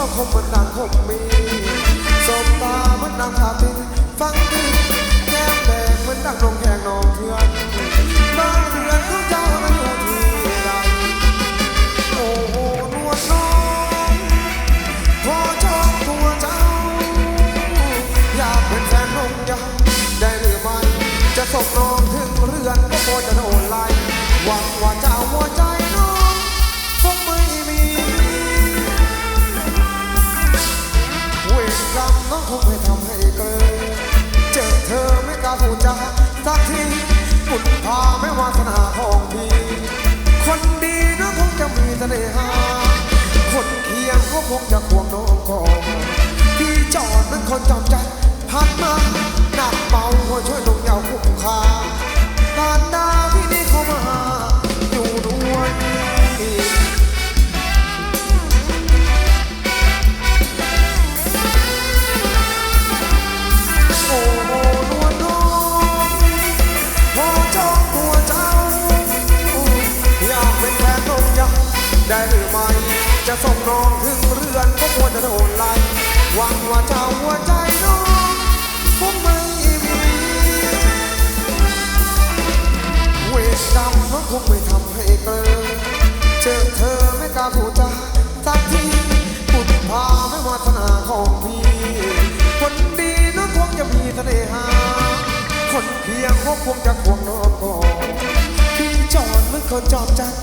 มเจ้าคมมันดังคมมีสบตาเหมันดังขาตินฟังดีแก้มแดงเหมันดังนงแขงนองเถื่อนบ้านเรือนของเจ้านั้นอยู่ที่ใดโอ้โหนวลน้องพอจองตัวเจ้า อยากเป็นแฟนนงยาได้หรือไม่จะส่งน้องถึงเรือนก็โคจะโดนไล่หวังว่าเจ้าหัวใจาสูจาสักทีบุญพาไม่วาสนาของพี่คนดีน้องคงจะมีเสน่หาคนเคียงก็คงจะควงน้องกองพี่จอดนั้นคนจำใจ จะส่งน้องถึงเรือนก็ควรจะโดนไล่หวังว่าเจ้าหัวใจน้องคงไม่มีเวรกรรมน้องคงไม่ทำให้เกินเจอเธอไม่กล้าพูดจาสักทีบุญพาไม่วาสนาของพี่คนดีน้องคงจะมีเสน่หา คนเพียงก็คงจะควงน้องก่อนพี่จอดเหมือนคนจอมจัด